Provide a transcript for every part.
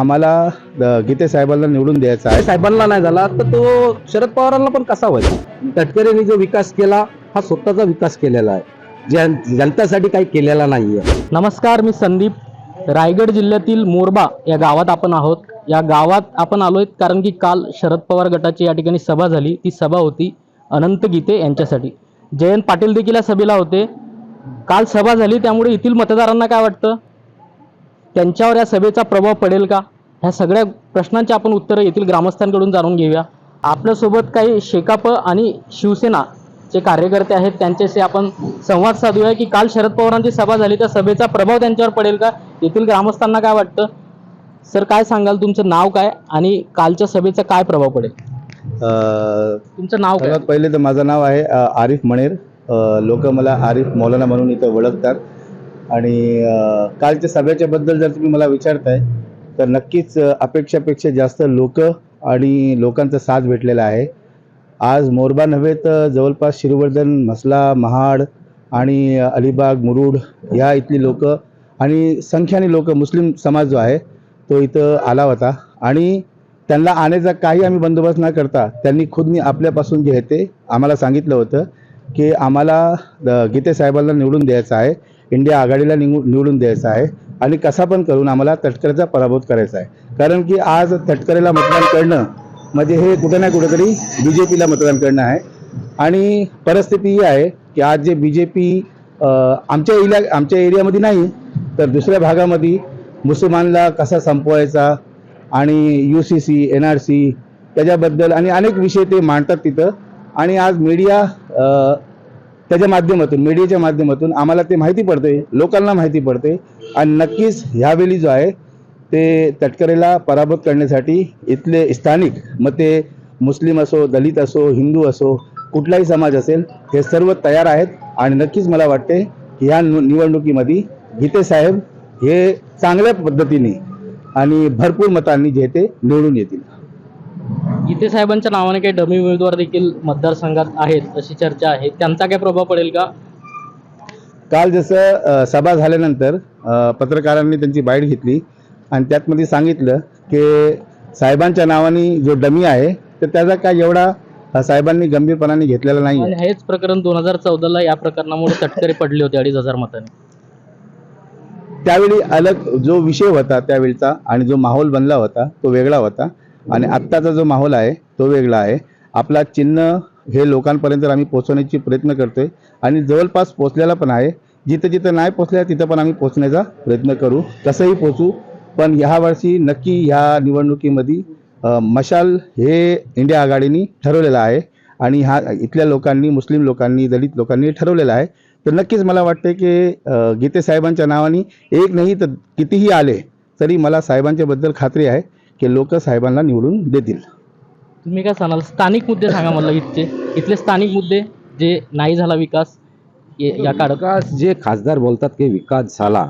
आम्हाला द- गीते साहेबांना निवडून द्यायचा आहे. साहेबांना नाही झाला तर तो शरद पवारांना पण कसा व्हायचा तटकरेंनी जो विकास केला हा स्वतःचा विकास केलेला आहे. जन जनतासाठी काही केलेला नाहीये. नमस्कार मी संदीप. रायगड जिल्ह्यातील मोरबा या गावात आपण आहोत. या गावात आपण आलोय कारण की काल शरद पवार गटाची या ठिकाणी सभा झाली. ती सभा होती अनंत गीते यांच्यासाठी. जयंत पाटील देखील या सभेला होते. काल सभा झाली त्यामुळे येथील मतदारांना काय वाटतं? त्यांच्यावर या सभेचा प्रभाव पडेल का? ह्या सगळ्या प्रश्नांची आपण उत्तरं येथील ग्रामस्थांकडून जाणून घेऊया. आपल्यासोबत काही शेकाप आणि शिवसेना चे कार्यकर्ते आहेत त्यांच्याशी आपण संवाद साधूया की काल शरद पवारांची सभा झाली त्या सभेचा प्रभाव त्यांच्यावर पडेल का? येथील ग्रामस्थांना काय वाटतं? सर काय सांगाल? तुमचं नाव काय? आणि कालच्या सभेचा काय प्रभाव पडेल? तुमचं नाव काय? पहिले तर माझं नाव आहे आरिफ मणेर. लोक मला आरिफ मौलाना म्हणून इथं ओळखतात. आणि कालच्या सभेच्या बद्दल जर तुम्ही मला विचारताय तर नक्कीच अपेक्षापेक्षा जास्त लोक आणि लोकांचा साथ भेटलेला आहे. आज मोरबा नव्हे तर जवळपास श्रीवर्धन मसला महाड आणि अलिबाग मुरुड ह्या इथली लोक आणि संख्याने लोक मुस्लिम समाज जो आहे तो इथं आला होता. आणि त्यांना आणायचा काही आम्ही बंदोबस्त न करता त्यांनी खुदनी आपल्यापासून जे आहे ते आम्हाला सांगितलं होतं की आम्हाला द- गीते साहेबांना निवडून द्यायचं आहे. इंडिया आघाडीला निवू निवडून द्यायचं आहे आणि कसा पण करून आम्हाला तटकरेचा पराभूत करायचा आहे. कारण की आज तटकरेला मतदान करणं म्हणजे हे कुठे ना कुठंतरी बी जे पीला मतदान करणं आहे. आणि परिस्थिती ही आहे की आज जे बी जे पी आमच्या एरिया आमच्या एरियामध्ये नाही तर दुसऱ्या भागामध्ये मुसलमानला कसा संपवायचा आणि U C C N R C त्याच्याबद्दल आणि अनेक विषय ते मांडतात तिथं. आणि आज मीडिया त्याच्या माध्यमातून मीडियाच्या माध्यमातून आम्हाला ते माहिती पडते लोकांना माहिती पडते आणि नक्कीच ह्यावेळी जो आहे ते तटकरेला पराभूत करण्यासाठी इथले स्थानिक मग ते मुस्लिम असो दलित असो हिंदू असो कुठलाही समाज असेल हे सर्व तयार आहेत. आणि नक्कीच मला वाटते की ह्या निव- निवडणुकीमध्ये गीते साहेब हे चांगल्या पद्धतीने आणि भरपूर मतांनी जे ते निवडून येतील. गीते साहेबांच्या नावाने काही डमी उमेदवार देखील मतदारसंघात आहेत अशी चर्चा आहे. त्यांचा काय प्रभाव पडेल का? काल जसं सभा झाल्यानंतर पत्रकारांनी त्यांची बाईट घेतली आणि त्यातमध्ये सांगितलं की साहेबांच्या नावाने जो डमी आहे तर त्याचा काय एवढा साहेबांनी गंभीरपणाने घेतलेला नाही हेच प्रकरण दोन हजार चौदाला या प्रकरणामुळे तटकरे पडले होते अडीच हजार मतांनी. त्यावेळी अलग जो विषय होता त्यावेळचा आणि जो माहोल बनला होता तो वेगळा होता. आणि आत्ताचा जो माहोल आहे तो वेगळा आहे. आपला चिन्ह हे लोकांपर्यंत आम्ही पोहोचवण्याची प्रयत्न करतोय. आणि जवळपास पोचलेला पण आहे. जिथं जिथं नाही पोचल्या तिथं पण आम्ही पोचण्याचा प्रयत्न करू. कसंही पोचू पण ह्या वर्षी नक्की ह्या निवडणुकीमध्ये मशाल हे इंडिया आघाडीने ठरवलेलं आहे. आणि ह्या इथल्या लोकांनी मुस्लिम लोकांनी दलित लोकांनी ठरवलेलं आहे. तर नक्कीच मला वाटते की गीते साहेबांच्या नावाने एक नाही तर कितीही आले तरी मला साहेबांच्या बद्दल खात्री आहे. की लोक साहेबांना निवडून देतील. तुम्ही काय सांगाल? स्थानिक मुद्दे सांगा मला इथचे. इथले स्थानिक मुद्दे जे नाही झाला विकास ये- या काळात. विकास जे खासदार बोलतात की विकास झाला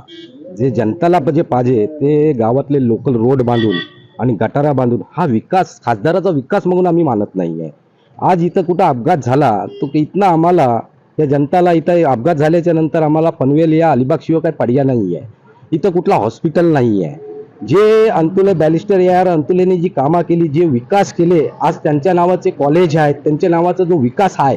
जे जनताला जे पाहिजे ते गावातले लोकल रोड बांधून आणि गटारा बांधून हा विकास खासदाराचा विकास म्हणून आम्ही मानत नाही आहे आज इथं कुठं अपघात झाला तो इथनं आम्हाला या जनताला इथं अपघात झाल्याच्यानंतर आम्हाला पनवेल या अलिबाग शिवाय काही पर्याय नाही आहे इथं कुठला हॉस्पिटल नाही आहे जे अंतुले बॅलिस्टर यार अंतुलेने जी कामं केली जे विकास केले आज त्यांच्या नावाचे कॉलेज आहेत त्यांच्या नावाचा जो विकास आहे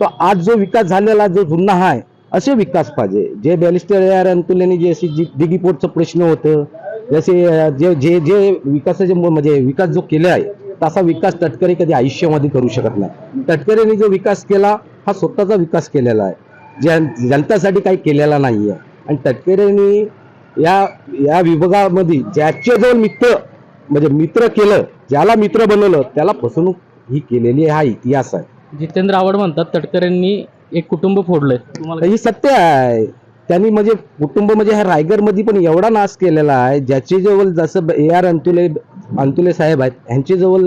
तो आज जो विकास झालेला जो जुना आहे असे विकास पाहिजे. जे बॅलिस्टर यार अंतुलेने जे अशी जी दिगीपोटचं प्रश्न होतं जसे जे जे जे विकासाचे म्हणजे विकास जो केला आहे तसा विकास तटकरे कधी आयुष्यामध्ये करू शकत नाही. तटकरेने जो विकास केला हा स्वतःचा विकास केलेला आहे. ज्या जनतासाठी काही केलेला नाही आहे आणि तटकरेंनी या या विभागामध्ये ज्याचे जो मित्र म्हणजे मित्र केलं ज्याला मित्र बनवलं त्याला फसवणूक ही केलेली हा इतिहास आहे. जितेंद्र आवड म्हणतात तटकरेंनी एक कुटुंब फोडलंय. तुम्हाला ही सत्य आहे. त्यांनी म्हणजे कुटुंब म्हणजे ह्या रायगडमध्ये पण एवढा नाश केलेला आहे ज्याची जवळ जसं ए आर अंतुले अंतुले साहेब आहेत यांच्या जवळ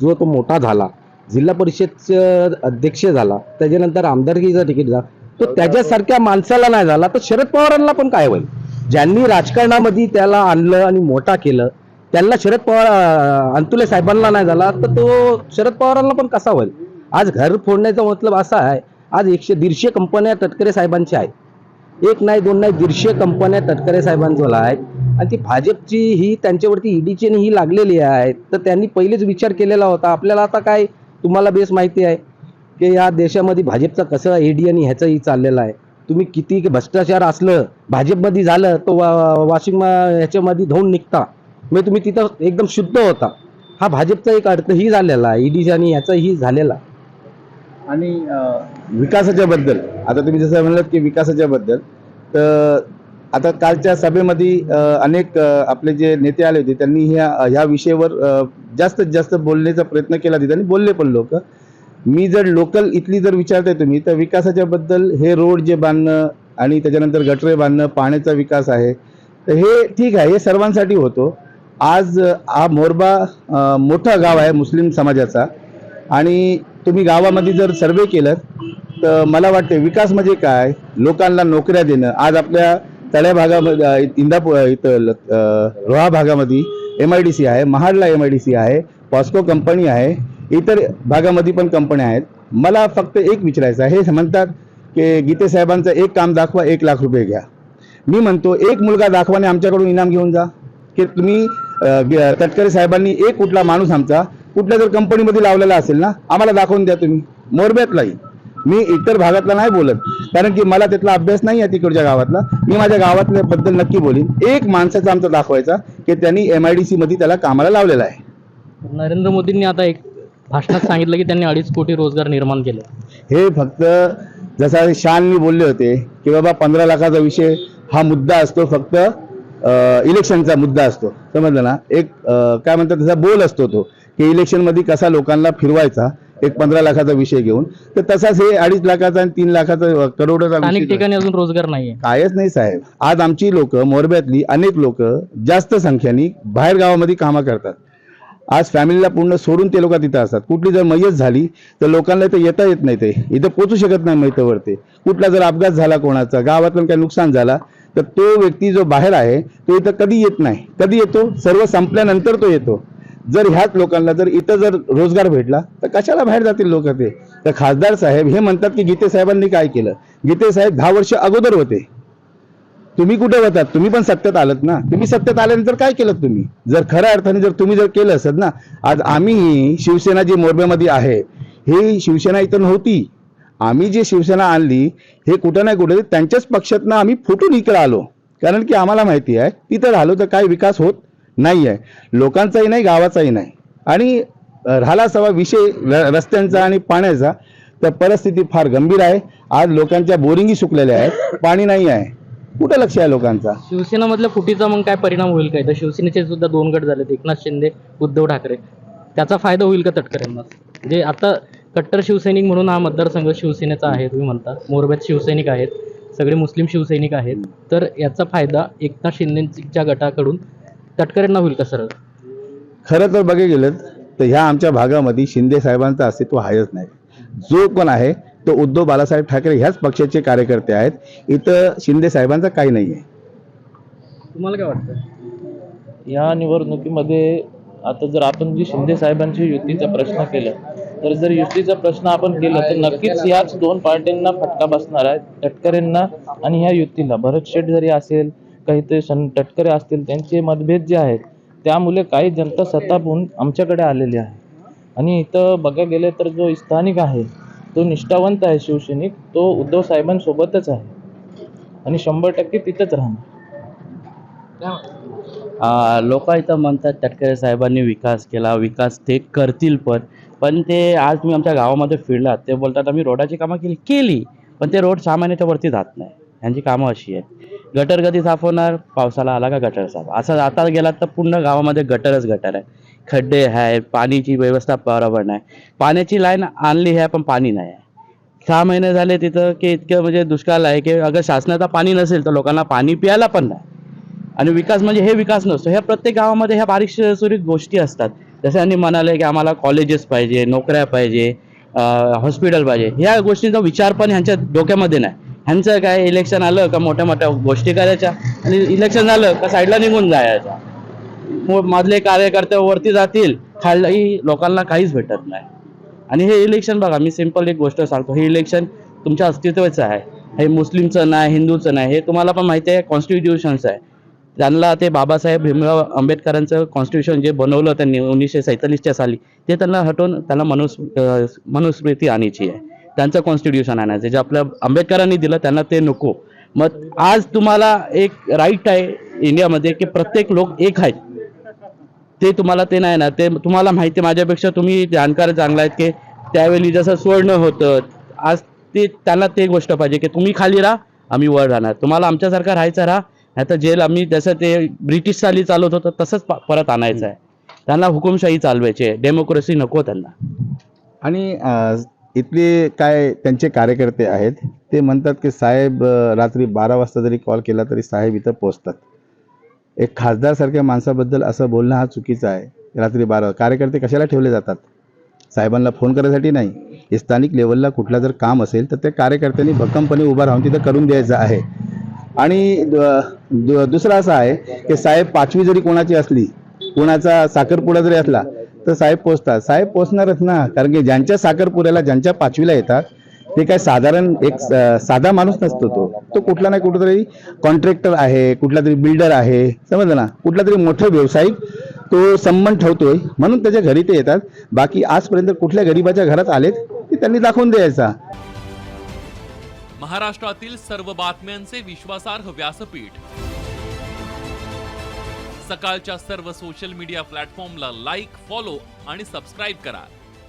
जो तो मोठा झाला जिल्हा परिषदचा अध्यक्ष झाला त्याच्यानंतर आमदारकीचा तिकीट झाला तो त्याच्यासारख्या माणसाला नाही झाला तर शरद पवारांना पण काय होईल? ज्यांनी राजकारणामध्ये त्याला आणलं आणि मोठा केलं त्यांना शरद पवार अंतुले साहेबांना नाही झाला तर तो शरद पवारांना पण कसा होईल? आज घर फोडण्याचा मतलब असा आहे आज एकशे दीडशे कंपन्या तटकरे साहेबांच्या आहेत. एक नाही दोन नाही दीडशे कंपन्या तटकरे साहेबांजवळ आहेत. आणि ती भाजपची ही त्यांच्यावरती ईडीची ही लागलेली आहे तर त्यांनी पहिलेच विचार केलेला होता आपल्याला आता काय तुम्हाला बेस माहिती आहे की या देशामध्ये भाजपचा कसं ईडी आणि ह्याचंही चाललेलं आहे. तुम्ही किती भ्रष्टाचार असलं भाजपमध्ये झालं तो वा वाशिंग मा- ह्याच्यामध्ये धावून निघता. म्हणजे तुम्ही तिथं एकदम शुद्ध होता. हा भाजपचा एक अर्थही झालेला ईडी आणि ह्याचाही झालेला. आणि विकासाच्या बद्दल. आता तुम्ही जसं म्हणलात की विकासाच्या बद्दल तर आता कालच्या सभेमध्ये अनेक आपले जे नेते आले होते त्यांनी ह्या ह्या विषयावर जास्तीत जास्त बोलण्याचा प्रयत्न केला तिथे आणि बोलले पण लोक. मी जर लोकल इथली जर विचारताय तुम्ही तर विकासाच्या बद्दल हे रोड जे बांधणं आणि त्याच्यानंतर गटरे बांधणं पाण्याचा विकास आहे तर हे ठीक आहे हे सर्वांसाठी होतो. आज हा मोरबा मोठा गाव आहे मुस्लिम समाजाचा. आणि तुम्ही गावामध्ये जर सर्वे केलं तर मला वाटते विकास म्हणजे काय? लोकांना नोकऱ्या देणं. आज आपल्या तळ्या भागामध्ये इंदापूर इथं ल- रोहा भागामध्ये एम आय डी सी आहे महाडला एम आय डी सी आहे पॉस्को कंपनी आहे इतर भागामध्ये पण कंपन्या आहेत. मला फक्त एक विचारायचं आहे. हे म्हणतात की गीते साहेबांचं एक काम दाखवा एक लाख रुपये घ्या. मी म्हणतो एक मुलगा दाखवाने आमच्याकडून इनाम घेऊन जा. की तुम्ही तटकरे साहेबांनी एक कुठला माणूस आमचा कुठल्या जर कंपनीमध्ये लावलेला असेल ना आम्हाला दाखवून द्या तुम्ही. मोरब्यातलाही मी इतर भागातला नाही बोलत. कारण की मला त्यातला अभ्यास नाही आहे तिकडच्या गावातला. मी माझ्या गावातल्या बद्दल नक्की बोलीन. एक माणसाचा आमचा दाखवायचा की त्यांनी एम आय डी सी मध्ये त्याला कामाला लावलेला आहे. नरेंद्र मोदींनी आता एक भाषणात सांगितलं की त्यांनी अडीच कोटी रोजगार निर्माण केले. हे फक्त जसा शाननी बोलले होते की बाबा पंधरा लाखाचा विषय हा मुद्दा असतो फक्त इलेक्शनचा मुद्दा असतो. समजलं ना? एक काय म्हणतात त्याचा बोल असतो तो की इलेक्शनमध्ये कसा लोकांना फिरवायचा एक पंधरा लाखाचा विषय घेऊन. तर तसाच हे अडीच लाखाचा आणि तीन लाखाचा करोडाचा विषय ठिकाणी अजून रोजगार नाहीये. कायच नाही साहेब. आज आमची लोक मोरब्यातली अनेक लोक जास्त संख्येने बाहेर गावामध्ये कामं करतात. आज फॅमिलीला पूर्ण सोडून ते लोक तिथं असतात. कुठली जर मयत झाली तर लोकांना इथं येता येत नाही ते. इथं पोचू शकत नाही मैतवरती. कुठला जर अपघात झाला कोणाचा गावातून काही नुकसान झाला तर तो व्यक्ती जो बाहेर आहे तो इथं कधी येत नाही. कधी येतो? सर्व संपल्यानंतर तो येतो. जर ह्याच लोकांना जर इथं जर रोजगार भेटला तर कशाला बाहेर जातील लोक ते? तर खासदार साहेब हे म्हणतात की गीते साहेबांनी काय केलं? गीते साहेब दहा वर्ष अगोदर होते. तुम्ही कुठे होतात? तुम्ही पण सत्तेत आलात ना. तुम्ही सत्तेत आल्यानंतर काय केलं तुम्ही? जर खऱ्या अर्थाने जर तुम्ही जर केलं असत ना आज आम्ही शिवसेना जी मोर्बेमध्ये आहे ही शिवसेना इथं नव्हती. आम्ही जी शिवसेना आणली हे कुठं नाही कुठे त्यांच्याच पक्षातनं आम्ही फुटून इकडे आलो. कारण की आम्हाला माहिती आहे तिथं राहिलो तर काय विकास होत नाही आहे. लोकांचाही नाही गावाचाही नाही. आणि राहिला सवा विषय र- रस्त्यांचा आणि पाण्याचा तर परिस्थिती फार गंभीर आहे. आज लोकांच्या बोरिंगी सुकलेल्या आहेत पाणी नाही आहे. कुठं लक्ष आहे लोकांचा? शिवसेना मधल्या फुटीचा मग काय परिणाम होईल काय? तर शिवसेनेचे सुद्धा दोन गट झालेत एकनाथ शिंदे उद्धव ठाकरे. त्याचा फायदा होईल का तटकरेंना म्हणजे आता कट्टर शिवसैनिक म्हणून हा मतदारसंघ शिवसेनेचा आहे तुम्ही म्हणता. मोरब्यात शिवसैनिक आहेत सगळे मुस्लिम शिवसैनिक आहेत. तर याचा फायदा एकनाथ शिंदेच्या गटाकडून तटकरेंना होईल का सरळ? खरं तर बघे गेलं तर ह्या आमच्या भागामध्ये शिंदे साहेबांचं अस्तित्व आहेच नाही. जो कोण आहे तो उद्धव बाळासाहेब ठाकरे ह्याच पक्षाचे कार्यकर्ते आहेत. इथं शिंदे साहेबांचं काही नाही आहे तुम्हाला काय वाटतं? या निवडणुकीमध्ये आता जर आपण जी शिंदे साहेबांची युतीचा प्रश्न केला तर जर युतीचा प्रश्न आपण केला तर नक्कीच याच दोन पार्ट्यांना फटका बसणार आहे. तटकरेंना आणि ह्या युतीला. भरत शेठ जरी असेल काही ते तटकरे असतील त्यांचे मतभेद जे आहेत त्यामुळे काही जनता सतापून आमच्याकडे आलेली आहे. आणि इथं बघा गेले तर जो स्थानिक आहे तो निष्ठावंत आहे शिवसैनिक तो उद्धव साहेबांसोबतच आहे. आणि शंभर टक्के तिथंच राहणार. लोक इथं म्हणतात तटकरे साहेबांनी विकास केला विकास ते करतील पण. पण ते आज मी आमच्या गावामध्ये फिरलात ते बोलतात आम्ही रोडाची कामं केली केली पण ते रोड सहा महिन्याच्या वरती जात नाही. यांची कामं अशी आहे गटर कधी साफ होणार? पावसाला आला का गटर साफ? असं आता गेलात तर पूर्ण गावामध्ये गटरच गटर आहे. खड्डे आहे पाणीची व्यवस्था बरोबर नाही। पाण्याची लाईन आणली आहे पण पाणी नाही आहे सहा महिने झाले तिथं की इतकं म्हणजे दुष्काळ आहे की अगर शासनाचा पाणी नसेल तर लोकांना पाणी प्यायला पण नाही. आणि विकास म्हणजे हे विकास नसतो. ह्या प्रत्येक गावामध्ये ह्या बारीक सुरीक गोष्टी असतात. जसं यांनी म्हणाले की आम्हाला कॉलेजेस पाहिजे नोकऱ्या पाहिजे हॉस्पिटल पाहिजे. ह्या गोष्टींचा विचार पण ह्यांच्या डोक्यामध्ये नाही. ह्यांचं काय इलेक्शन आलं का मोठ्या मोठ्या गोष्टी करायच्या? आणि इलेक्शन झालं का साईडला निघून जायच्या मधले कार्यकर्ते वरती जातील खाली लोकांना काहीच भेटत नाही. आणि हे इलेक्शन बघा मी सिंपल एक गोष्ट सांगतो. हे इलेक्शन तुमच्या अस्तित्वाचं आहे. हे मुस्लिमचं नाही हिंदूचं नाही हे तुम्हाला पण माहिती आहे कॉन्स्टिट्युशन्स आहे. त्यांना ते बाबासाहेब भीमराव आंबेडकरांचं कॉन्स्टिट्यूशन जे बनवलं त्यांनी उन्नीसशे सैतालीसच्या साली ते त्यांना हटवून त्यांना मनुस मनुस्मृती आणायची आहे. त्यांचं कॉन्स्टिट्यूशन आणायचं जे आपल्या आंबेडकरांनी दिलं त्यांना ते नको. मग आज तुम्हाला एक राईट आहे इंडियामध्ये की प्रत्येक लोक एक आहेत. ते तुम्हाला ते नाही ना ते तुम्हाला माहिती माझ्यापेक्षा तुम्ही जाणकार चांगला आहेत की त्यावेळी जसं सोडणं होतं आज ते त्यांना ते गोष्ट पाहिजे की तुम्ही खाली राहा आम्ही वर राहणार. तुम्हाला आमच्यासारखं राहायचं राहा नाही तर जेल आम्ही जसं ते ब्रिटिश साली चालवत होतं तसंच परत आणायचं आहे. त्यांना हुकुमशाही चालवायची आहे. डेमोक्रेसी नको त्यांना. आणि इथले काय त्यांचे कार्यकर्ते आहेत ते म्हणतात की साहेब रात्री बारा वाजता जरी कॉल केला तरी साहेब इथं पोहोचतात एक खासदारसारख्या माणसाबद्दल असं बोलणं हा चुकीचं आहे. रात्री बारा कार्यकर्ते कशाला ठेवले जातात? साहेबांना फोन करायसाठी नाही. हे स्थानिक लेवलला कुठला जर काम असेल तर ते कार्यकर्त्यांनी भक्कमपणे उभा राहून तिथं करून द्यायचं आहे. आणि दु- दुसरं असं आहे की साहेब पाचवी जरी कोणाची असली कोणाचा साखरपुडा जरी असला तर साहेब पोचतात. साहेब पोचणारच ना. कारण की ज्यांच्या साखरपुड्याला ज्यांच्या पाचवीला येतात ते काय साधारण एक साधा माणूस नसतो तो. तो कुठला नाही कुठंतरी कॉन्ट्रॅक्टर आहे कुठला तरी बिल्डर आहे समजलं ना? कुठला तरी मोठा व्यावसायिक तो संबंध ठेवतोय म्हणून त्याच्या घरी ते येतात. बाकी आजपर्यंत कुठल्या गरीबाच्या घरात आलेत ते त्यांनी दाखवून द्यायचा. महाराष्ट्रातील सर्व बातम्यांचे विश्वासार्ह व्यासपीठ. सकाळच्या सर्व सोशल मीडिया प्लॅटफॉर्मला लाईक फॉलो आणि सबस्क्राईब करा.